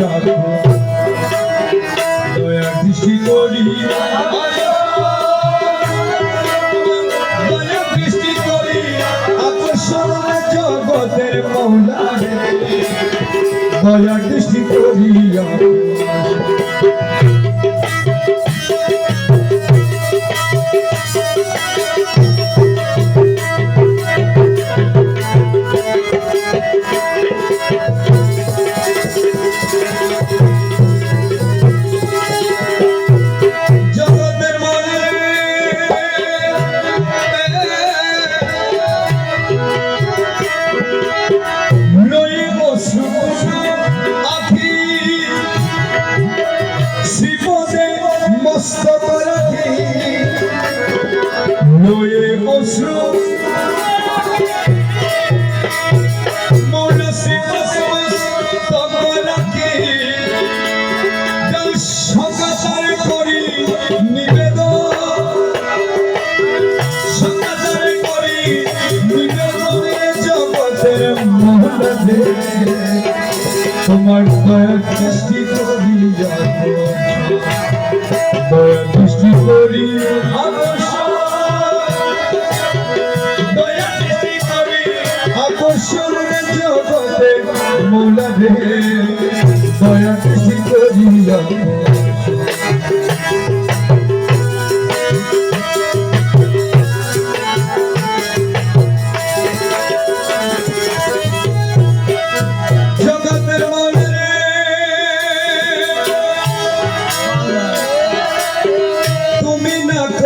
রাখো দয়া দৃষ্টি করি। জগতের মৌলা দয়া দৃষ্টি করি। করি নিবেদনে। জগতের মহলে। তোমার দয়া দৃষ্টি দয়া দৃষ্টি করি আকর্ষণ জগতে মৌলারে দয়া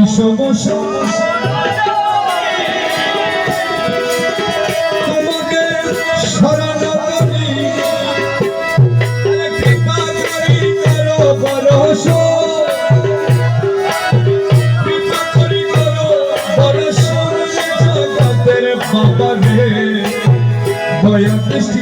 বিষম তোমাকে শরণ করি কৃপা করি করো বরস করি করো বরস জগতের বাবা রে দয়া দৃষ্টি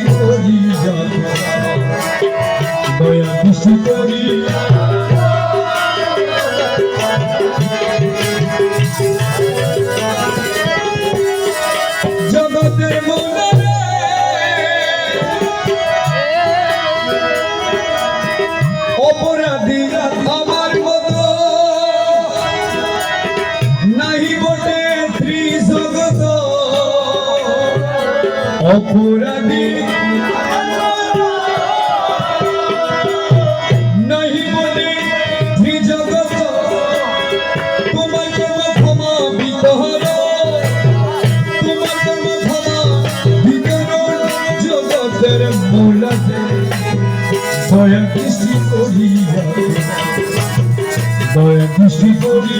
মূলাতে দয়া দৃষ্টি করি দয়া দৃষ্টি করি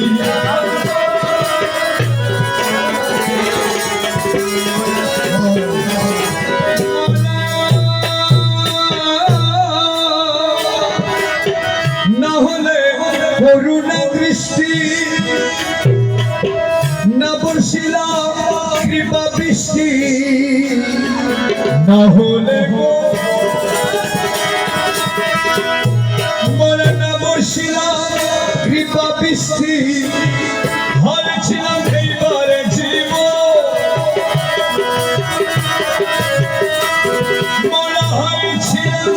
কৃপা বৃষ্টি, না হলে গো না বর্ষিলা কৃপা বৃষ্টি হয়েছিলাম এইবারে জীব মরা হয়েছিলাম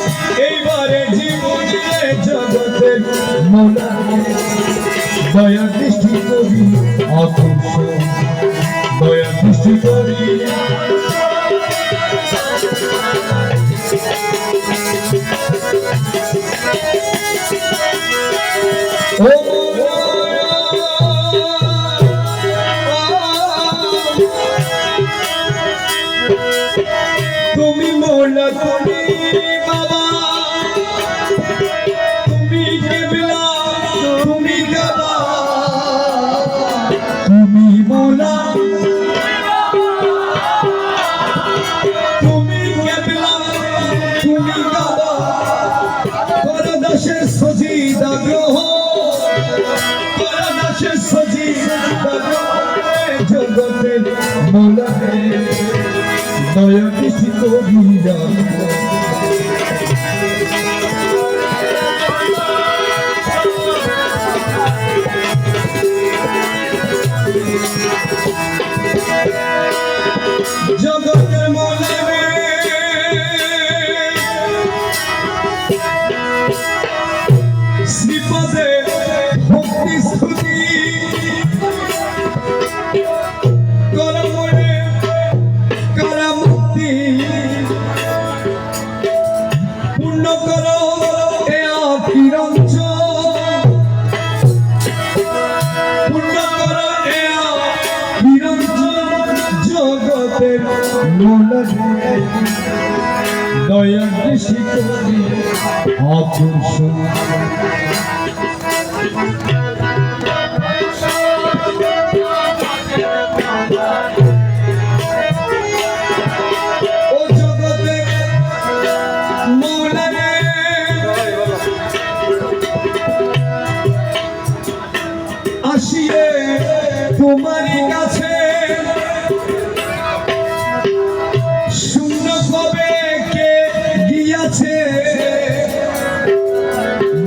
এইবারে জীবনে জগতের মোলা। দয়া দৃষ্টি করি অথচ la colina দয়া দৃষ্টি করিয়া মূল দয়া দৃষ্টি করি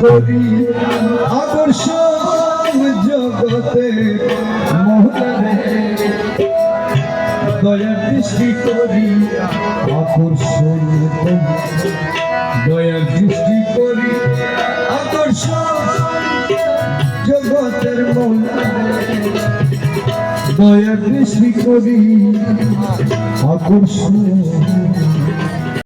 করি। আকর্ষণ জগতের মৌলায় দয়ার দৃষ্টি করি আকর্ষণ দয়ার দৃষ্টি করি আকর্ষণ জগতের মৌলায় দয়ার দৃষ্টি করি আকর্ষণ